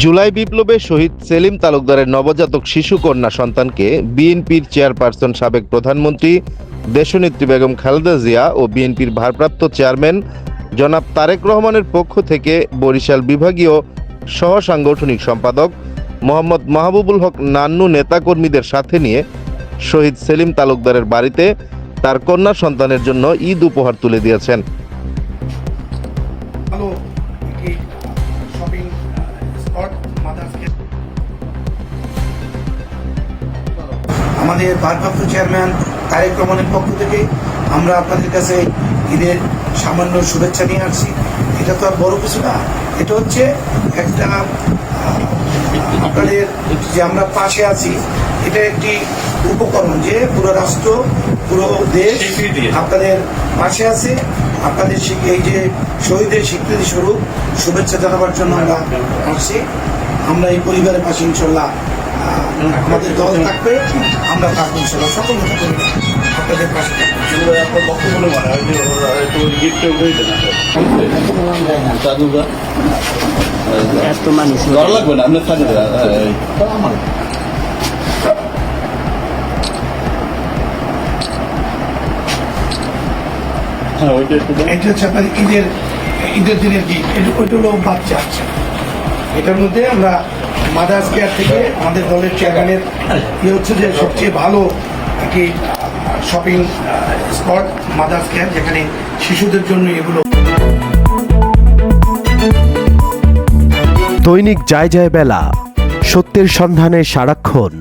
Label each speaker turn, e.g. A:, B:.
A: জুলাই বিপ্লবে শহীদ সেলিম তালুকদারের নবজাতক শিশু কন্যা সন্তানকে বিএনপির চেয়ারপারসন সাবেক প্রধানমন্ত্রী দেশনেত্রী বেগম খালেদা জিয়া ও বিএনপির ভারপ্রাপ্ত চেয়ারম্যান জনাব তারেক রহমানের পক্ষ থেকে বরিশাল বিভাগীয় সহ সাংগঠনিক সম্পাদক মোহাম্মদ মাহবুবুল হক নান্নু নেতাকর্মীদের সাথে নিয়ে শহীদ সেলিম তালুকদারের বাড়িতে তার কন্যা সন্তানের জন্য ঈদ উপহার তুলে দিয়েছেন।
B: আমাদের ভারপ্রাপ্ত চেয়ারম্যান তারেক রহমানের পক্ষ থেকে আমরা আপনাদের কাছে ঈদের সামান্য শুভেচ্ছা নিয়ে আসছি। এটা তো আর বড় কিছু না এটা হচ্ছে একটা আপনাদের যে আমরা পাশে আছি এটা একটি উপকরণ যে পুরো রাষ্ট্র পুরো দেশ আপনাদের পাশে আছে। আপনাদের এই যে শহীদের স্বীকৃতি স্বরূপ শুভেচ্ছা জানাবার জন্য আমরা আসছি। আমরা এই পরিবারের পাশে ইনশাল্লাহ আমাদের দল থাকবে। আমরা থাকব ইনশাল্লাহ। সকল আপনাদের পাশে
C: মনে হয়
D: এত মানুষ।
C: ভালো লাগবে না? আপনার চাদুরা
B: এটা হচ্ছে আপনাদের ঈদের ঈদের দিনের গিফট। ওইটা হলো বাচ্চা। আছে এটার মধ্যে আমরা মাদার্স কেয়ার থেকে আমাদের দলের চেয়ারম্যানের ইয়ে হচ্ছে যে সবচেয়ে ভালো একটি শপিং স্পট মাদার্স কেয়ার যেখানে শিশুদের জন্য এগুলো
E: দৈনিক যায় যায় বেলা সত্যের সন্ধানে সারাক্ষণ।